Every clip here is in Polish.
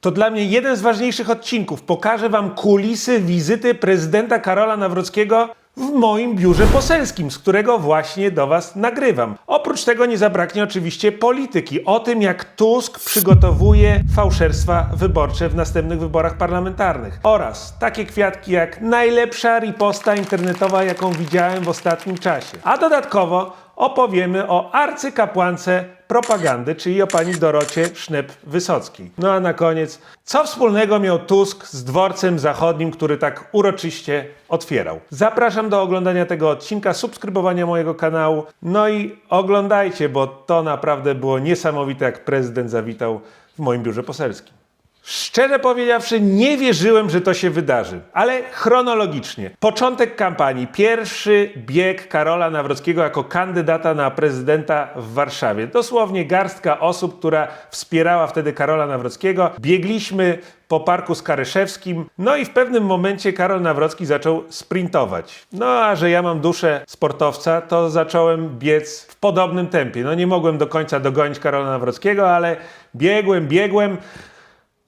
To dla mnie jeden z ważniejszych odcinków. Pokażę Wam kulisy wizyty prezydenta Karola Nawrockiego w moim biurze poselskim, z którego właśnie do Was nagrywam. Oprócz tego nie zabraknie oczywiście polityki. O tym, jak Tusk przygotowuje fałszerstwa wyborcze w następnych wyborach parlamentarnych. Oraz takie kwiatki jak najlepsza riposta internetowa, jaką widziałem w ostatnim czasie. A dodatkowo opowiemy o arcykapłance propagandy, czyli o pani Dorocie Sznep-Wysockiej. No a na koniec, co wspólnego miał Tusk z dworcem zachodnim, który tak uroczyście otwierał? Zapraszam do oglądania tego odcinka, subskrybowania mojego kanału, no i oglądajcie, bo to naprawdę było niesamowite, jak prezydent zawitał w moim biurze poselskim. Szczerze powiedziawszy, nie wierzyłem, że to się wydarzy, ale chronologicznie. Początek kampanii, pierwszy bieg Karola Nawrockiego jako kandydata na prezydenta w Warszawie. Dosłownie garstka osób, która wspierała wtedy Karola Nawrockiego. Biegliśmy po parku Skaryszewskim, no i w pewnym momencie Karol Nawrocki zaczął sprintować. No a że ja mam duszę sportowca, to zacząłem biec w podobnym tempie. No nie mogłem do końca dogonić Karola Nawrockiego, ale biegłem, biegłem.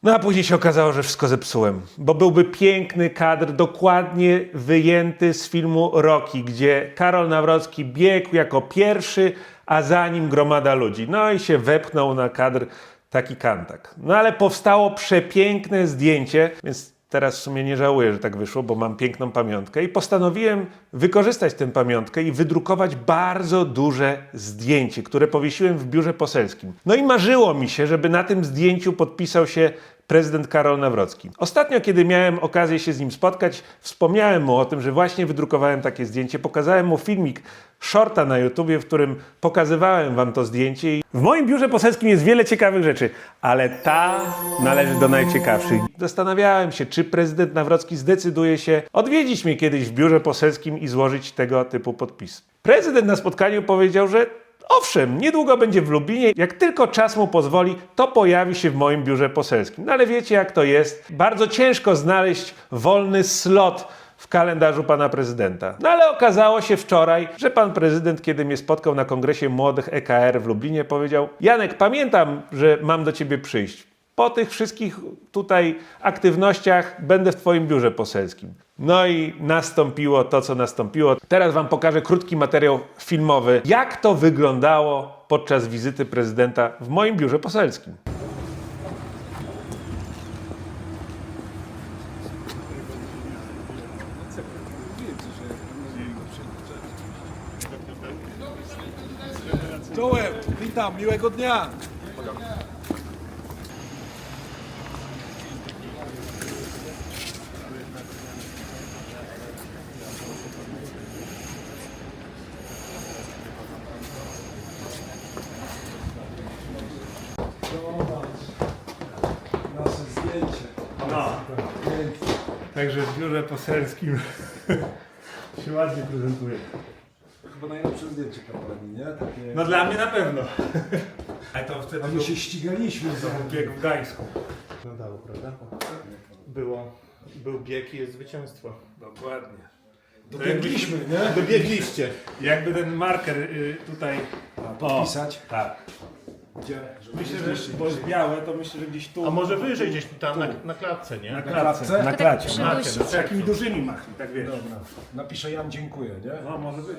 No a później się okazało, że wszystko zepsułem, bo byłby piękny kadr, dokładnie wyjęty z filmu Rocky, gdzie Karol Nawrocki biegł jako pierwszy, a za nim gromada ludzi. No i się wepchnął na kadr taki kantak. No ale powstało przepiękne zdjęcie, więc teraz w sumie nie żałuję, że tak wyszło, bo mam piękną pamiątkę i postanowiłem wykorzystać tę pamiątkę i wydrukować bardzo duże zdjęcie, które powiesiłem w biurze poselskim. No i marzyło mi się, żeby na tym zdjęciu podpisał się prezydent Karol Nawrocki. Ostatnio, kiedy miałem okazję się z nim spotkać, wspomniałem mu o tym, że właśnie wydrukowałem takie zdjęcie. Pokazałem mu filmik shorta na YouTubie, w którym pokazywałem wam to zdjęcie. W moim biurze poselskim jest wiele ciekawych rzeczy, ale ta należy do najciekawszych. Zastanawiałem się, czy prezydent Nawrocki zdecyduje się odwiedzić mnie kiedyś w biurze poselskim i złożyć tego typu podpis. Prezydent na spotkaniu powiedział, że Owszem, niedługo będzie w Lublinie. Jak tylko czas mu pozwoli, to pojawi się w moim biurze poselskim. No ale wiecie, jak to jest. Bardzo ciężko znaleźć wolny slot w kalendarzu pana prezydenta. No ale okazało się wczoraj, że pan prezydent, kiedy mnie spotkał na kongresie młodych EKR w Lublinie, powiedział: Janek, pamiętam, że mam do ciebie przyjść. Po tych wszystkich tutaj aktywnościach będę w Twoim biurze poselskim. No i nastąpiło to, co nastąpiło. Teraz Wam pokażę krótki materiał filmowy, jak to wyglądało podczas wizyty prezydenta w moim biurze poselskim. Czołem, witam, miłego dnia. Nasze zdjęcie. No, Pięknie. Także w biurze poselskim się ładnie prezentuje. Chyba najlepsze zdjęcie kampanii, nie? Takie... No dla mnie na pewno. Ale to wtedy A my się ścigaliśmy za... bieg w Gdańsku. Wyglądało, prawda? Było, był bieg i jest zwycięstwo. Dokładnie. Dobiegliśmy, nie? Dobiegliście. Jakby ten marker y, tutaj... Podpisać. Tak. Gdzie? Myślę, że bo jest białe, to myślę, że gdzieś tu... A może wyżej gdzieś tam na, na klatce, nie? Na klatce? klatce. Na klacie. Tak Na przydusić. Z takimi dużymi machni, tak wiesz. Dobra. Napiszę Jan dziękuję, nie? No, może być.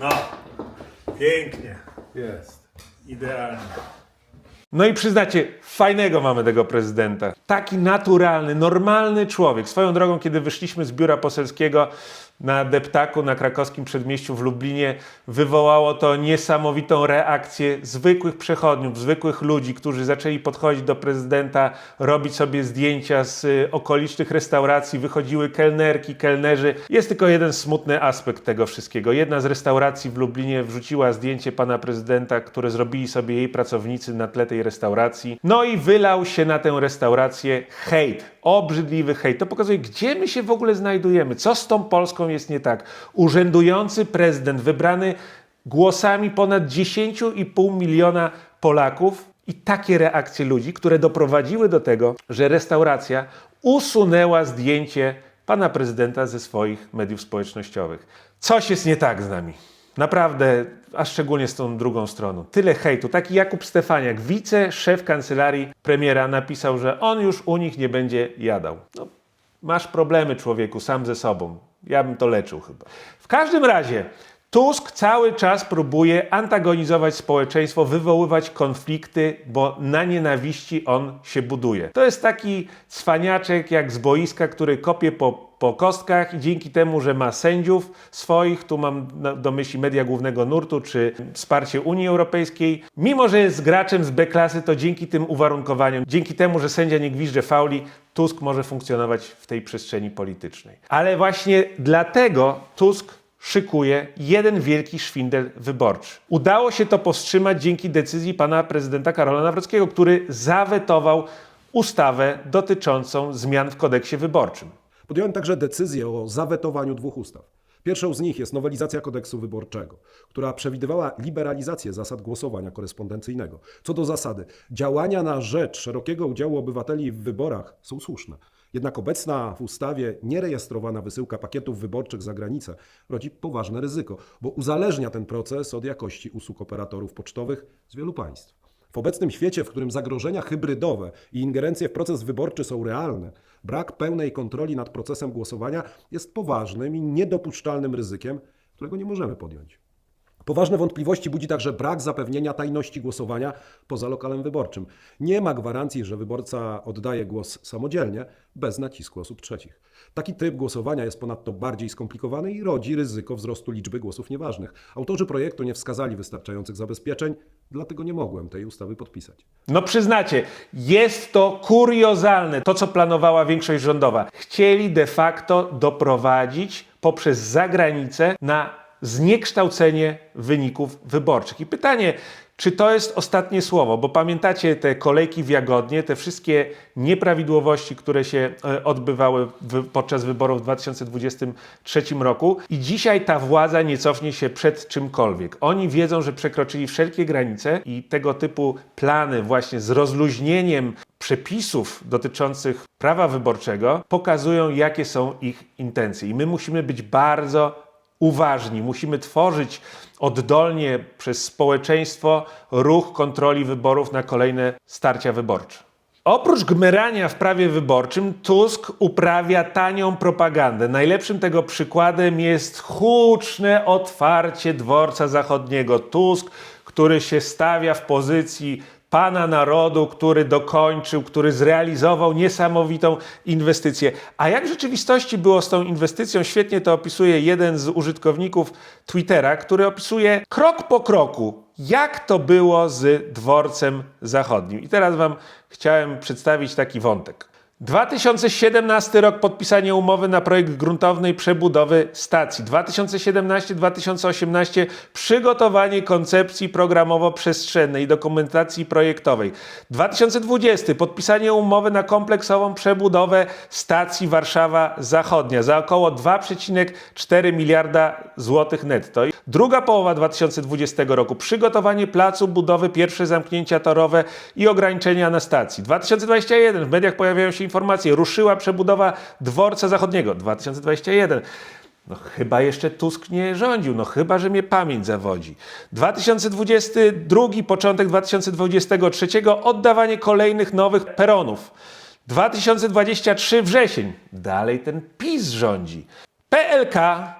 No, pięknie, Jest. idealnie. No i przyznacie, fajnego mamy tego prezydenta. Taki naturalny, normalny człowiek. Swoją drogą, kiedy wyszliśmy z biura poselskiego na deptaku na krakowskim przedmieściu w Lublinie, wywołało to niesamowitą reakcję zwykłych przechodniów, zwykłych ludzi, którzy zaczęli podchodzić do prezydenta, robić sobie zdjęcia z y, okolicznych restauracji, wychodziły kelnerki, kelnerzy. Jest tylko jeden smutny aspekt tego wszystkiego. Jedna z restauracji w Lublinie wrzuciła zdjęcie pana prezydenta, które zrobili sobie jej pracownicy na tle tej restauracji. No i wylał się na tę restaurację hejt, obrzydliwy hejt. To pokazuje, gdzie my się w ogóle znajdujemy, co z tą Polską jest nie tak. Urzędujący prezydent, wybrany głosami ponad 10,5 miliona Polaków i takie reakcje ludzi, które doprowadziły do tego, że restauracja usunęła zdjęcie pana prezydenta ze swoich mediów społecznościowych. Coś jest nie tak z nami. Naprawdę, a szczególnie z tą drugą stroną. Tyle hejtu. Taki Jakub Stefaniak, wiceszef kancelarii premiera, napisał, że on już u nich nie będzie jadał. No, masz problemy, człowieku, sam ze sobą. Ja bym to leczył chyba. W każdym razie, Tusk cały czas próbuje antagonizować społeczeństwo, wywoływać konflikty, bo na nienawiści on się buduje. To jest taki cwaniaczek jak z boiska, który kopie po, po kostkach i dzięki temu, że ma sędziów swoich, tu mam do myśli media głównego nurtu czy wsparcie Unii Europejskiej, mimo że jest graczem z B-klasy, to dzięki tym uwarunkowaniom, dzięki temu, że sędzia nie gwizdże fauli, Tusk może funkcjonować w tej przestrzeni politycznej. Ale właśnie dlatego Tusk szykuje jeden wielki szwindel wyborczy. Udało się to powstrzymać dzięki decyzji pana prezydenta Karola Nawrockiego, który zawetował ustawę dotyczącą zmian w kodeksie wyborczym. Podjąłem także decyzję o zawetowaniu dwóch ustaw. Pierwszą z nich jest nowelizacja kodeksu wyborczego, która przewidywała liberalizację zasad głosowania korespondencyjnego. Co do zasady, działania na rzecz szerokiego udziału obywateli w wyborach są słuszne. Jednak obecna w ustawie nierejestrowana wysyłka pakietów wyborczych za granicę rodzi poważne ryzyko, bo uzależnia ten proces od jakości usług operatorów pocztowych z wielu państw. W obecnym świecie, w którym zagrożenia hybrydowe i ingerencje w proces wyborczy są realne, brak pełnej kontroli nad procesem głosowania jest poważnym i niedopuszczalnym ryzykiem, którego nie możemy podjąć. Poważne wątpliwości budzi także brak zapewnienia tajności głosowania poza lokalem wyborczym. Nie ma gwarancji, że wyborca oddaje głos samodzielnie, bez nacisku osób trzecich. Taki tryb głosowania jest ponadto bardziej skomplikowany i rodzi ryzyko wzrostu liczby głosów nieważnych. Autorzy projektu nie wskazali wystarczających zabezpieczeń, dlatego nie mogłem tej ustawy podpisać. No przyznacie, jest to kuriozalne, to co planowała większość rządowa. Chcieli de facto doprowadzić poprzez zagranicę na zniekształcenie wyników wyborczych. I pytanie, czy to jest ostatnie słowo? Bo pamiętacie te kolejki w Jagodnie, te wszystkie nieprawidłowości, które się e, odbywały podczas wyborów w 2023 roku. I dzisiaj ta władza nie cofnie się przed czymkolwiek. Oni wiedzą, że przekroczyli wszelkie granice i tego typu plany właśnie z rozluźnieniem przepisów dotyczących prawa wyborczego pokazują, jakie są ich intencje. I my musimy być bardzo uważni. Musimy tworzyć oddolnie przez społeczeństwo ruch kontroli wyborów na kolejne starcia wyborcze. Oprócz gmerania w prawie wyborczym, Tusk uprawia tanią propagandę. Najlepszym tego przykładem jest huczne otwarcie dworca zachodniego. Tusk, który się stawia w pozycji pana narodu, który dokończył, który zrealizował niesamowitą inwestycję. A jak w rzeczywistości było z tą inwestycją? Świetnie to opisuje jeden z użytkowników Twittera, który opisuje krok po kroku, jak to było z dworcem zachodnim. I teraz Wam chciałem przedstawić taki wątek. 2017 rok podpisanie umowy na projekt gruntownej przebudowy stacji. 2017-2018 przygotowanie koncepcji programowo-przestrzennej i dokumentacji projektowej. 2020 podpisanie umowy na kompleksową przebudowę stacji Warszawa Zachodnia za około 2,4 miliarda złotych netto. Druga połowa 2020 roku przygotowanie placu budowy, pierwsze zamknięcia torowe i ograniczenia na stacji. 2021 w mediach pojawiają się informacje, ruszyła przebudowa dworca zachodniego. 2021 no chyba jeszcze Tusk nie rządził, no chyba, że mnie pamięć zawodzi. 2022, początek 2023, oddawanie kolejnych nowych peronów. 2023 wrzesień, dalej ten PiS rządzi. PLK,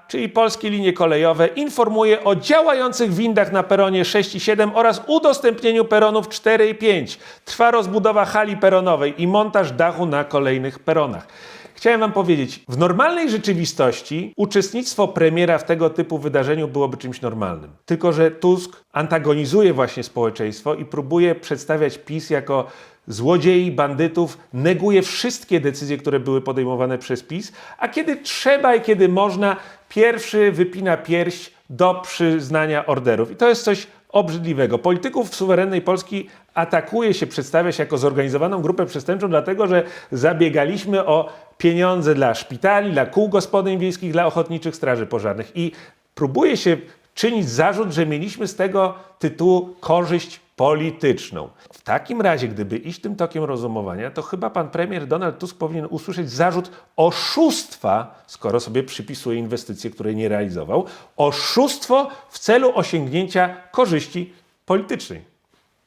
czyli Polskie Linie Kolejowe, informuje o działających windach na peronie 6 i 7 oraz udostępnieniu peronów 4 i 5. Trwa rozbudowa hali peronowej i montaż dachu na kolejnych peronach. Chciałem Wam powiedzieć, w normalnej rzeczywistości uczestnictwo premiera w tego typu wydarzeniu byłoby czymś normalnym. Tylko, że Tusk antagonizuje właśnie społeczeństwo i próbuje przedstawiać PiS jako złodziei, bandytów, neguje wszystkie decyzje, które były podejmowane przez PiS, a kiedy trzeba i kiedy można, pierwszy wypina pierś do przyznania orderów. I to jest coś obrzydliwego. Polityków suwerennej Polski atakuje się, przedstawia się jako zorganizowaną grupę przestępczą, dlatego że zabiegaliśmy o pieniądze dla szpitali, dla kół gospodyń wiejskich, dla ochotniczych straży pożarnych. I próbuje się czynić zarzut, że mieliśmy z tego tytułu korzyść polityczną. W takim razie, gdyby iść tym tokiem rozumowania, to chyba pan premier Donald Tusk powinien usłyszeć zarzut oszustwa, skoro sobie przypisuje inwestycje, które nie realizował, oszustwo w celu osiągnięcia korzyści politycznej.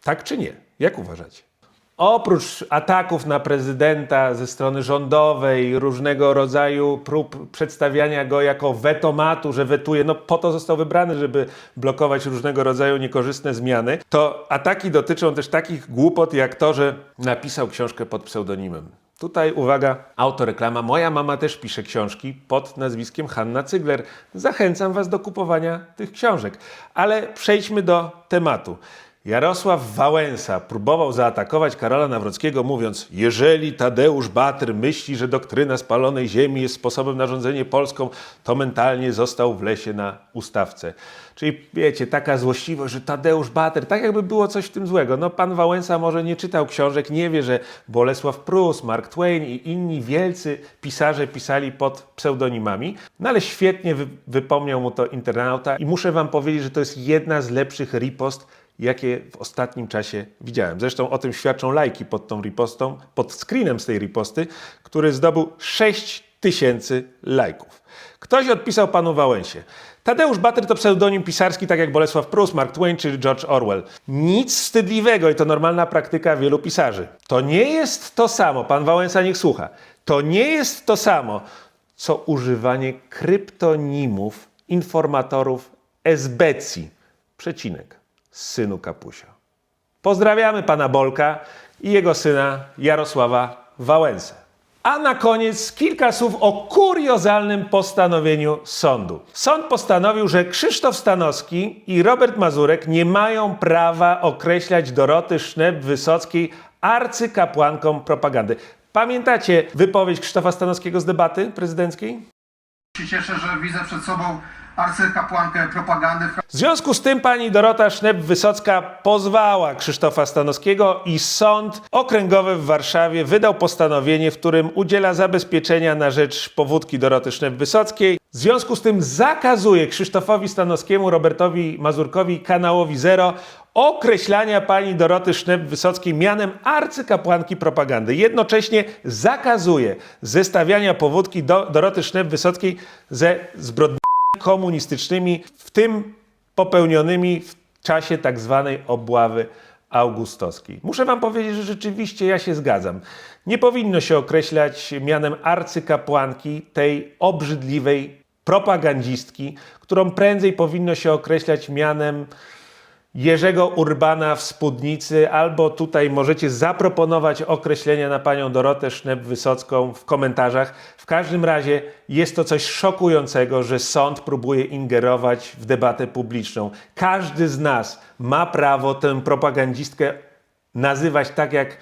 Tak czy nie? Jak uważacie? Oprócz ataków na prezydenta ze strony rządowej, różnego rodzaju prób przedstawiania go jako wetomatu, że wetuje, no po to został wybrany, żeby blokować różnego rodzaju niekorzystne zmiany, to ataki dotyczą też takich głupot jak to, że napisał książkę pod pseudonimem. Tutaj uwaga, autoreklama. Moja mama też pisze książki pod nazwiskiem Hanna Cygler. Zachęcam Was do kupowania tych książek. Ale przejdźmy do tematu. Jarosław Wałęsa próbował zaatakować Karola Nawrockiego, mówiąc: Jeżeli Tadeusz Batyr myśli, że doktryna spalonej ziemi jest sposobem na rządzenie Polską, to mentalnie został w lesie na ustawce. Czyli wiecie, taka złośliwość, że Tadeusz Batyr, tak jakby było coś w tym złego. No, pan Wałęsa może nie czytał książek, nie wie, że Bolesław Prus, Mark Twain i inni wielcy pisarze pisali pod pseudonimami. No ale świetnie wy- wypomniał mu to internauta i muszę wam powiedzieć, że to jest jedna z lepszych ripost, jakie w ostatnim czasie widziałem. Zresztą o tym świadczą lajki pod tą ripostą, pod screenem z tej riposty, który zdobył 6 tysięcy lajków. Ktoś odpisał panu Wałęsie. Tadeusz Batyr to pseudonim pisarski, tak jak Bolesław Prus, Mark Twain czy George Orwell. Nic wstydliwego i to normalna praktyka wielu pisarzy. To nie jest to samo, pan Wałęsa niech słucha, to nie jest to samo, co używanie kryptonimów informatorów esbecji. Przecinek. Synu Kapusia. Pozdrawiamy pana Bolka i jego syna Jarosława Wałęsę. A na koniec kilka słów o kuriozalnym postanowieniu sądu. Sąd postanowił, że Krzysztof Stanowski i Robert Mazurek nie mają prawa określać Doroty Sznep-Wysockiej arcykapłanką propagandy. Pamiętacie wypowiedź Krzysztofa Stanowskiego z debaty prezydenckiej? się cieszę, że widzę przed sobą arcykapłankę propagandy. W związku z tym pani Dorota Sznep-Wysocka pozwała Krzysztofa Stanowskiego i sąd okręgowy w Warszawie wydał postanowienie, w którym udziela zabezpieczenia na rzecz powódki Doroty Sznep-Wysockiej. W związku z tym zakazuje Krzysztofowi Stanowskiemu, Robertowi Mazurkowi kanałowi Zero określania pani Doroty Sznep-Wysockiej mianem arcykapłanki propagandy. Jednocześnie zakazuje zestawiania powódki do Doroty Sznep-Wysockiej ze zbrodniami komunistycznymi, w tym popełnionymi w czasie tak zwanej obławy augustowskiej. Muszę wam powiedzieć, że rzeczywiście ja się zgadzam. Nie powinno się określać mianem arcykapłanki tej obrzydliwej propagandzistki, którą prędzej powinno się określać mianem Jerzego Urbana w spódnicy, albo tutaj możecie zaproponować określenia na panią Dorotę Sznep-Wysocką w komentarzach. W każdym razie jest to coś szokującego, że sąd próbuje ingerować w debatę publiczną. Każdy z nas ma prawo tę propagandistkę nazywać tak, jak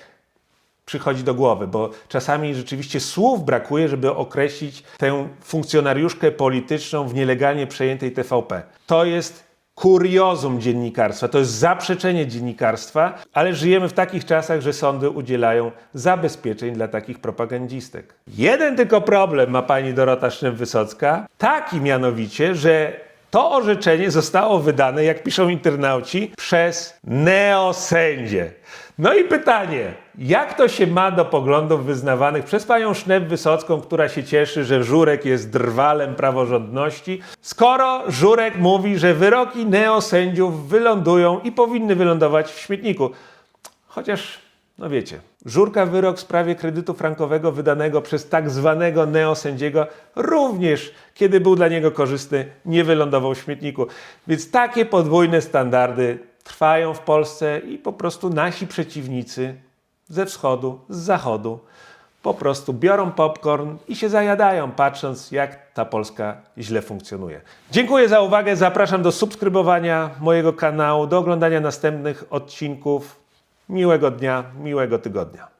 przychodzi do głowy, bo czasami rzeczywiście słów brakuje, żeby określić tę funkcjonariuszkę polityczną w nielegalnie przejętej TVP. To jest kuriozum dziennikarstwa, to jest zaprzeczenie dziennikarstwa, ale żyjemy w takich czasach, że sądy udzielają zabezpieczeń dla takich propagandzistek. Jeden tylko problem ma pani Dorota Sznep-Wysocka, taki mianowicie, że to orzeczenie zostało wydane, jak piszą internauci, przez neosędzie. No i pytanie, jak to się ma do poglądów wyznawanych przez panią Sznep-Wysocką, która się cieszy, że Żurek jest drwalem praworządności, skoro Żurek mówi, że wyroki neosędziów wylądują i powinny wylądować w śmietniku. Chociaż, no wiecie, Żurka wyrok w sprawie kredytu frankowego wydanego przez tak zwanego neosędziego również, kiedy był dla niego korzystny, nie wylądował w śmietniku. Więc takie podwójne standardy trwają w Polsce i po prostu nasi przeciwnicy ze wschodu, z zachodu po prostu biorą popcorn i się zajadają, patrząc jak ta Polska źle funkcjonuje. Dziękuję za uwagę, zapraszam do subskrybowania mojego kanału, do oglądania następnych odcinków. Miłego dnia, miłego tygodnia.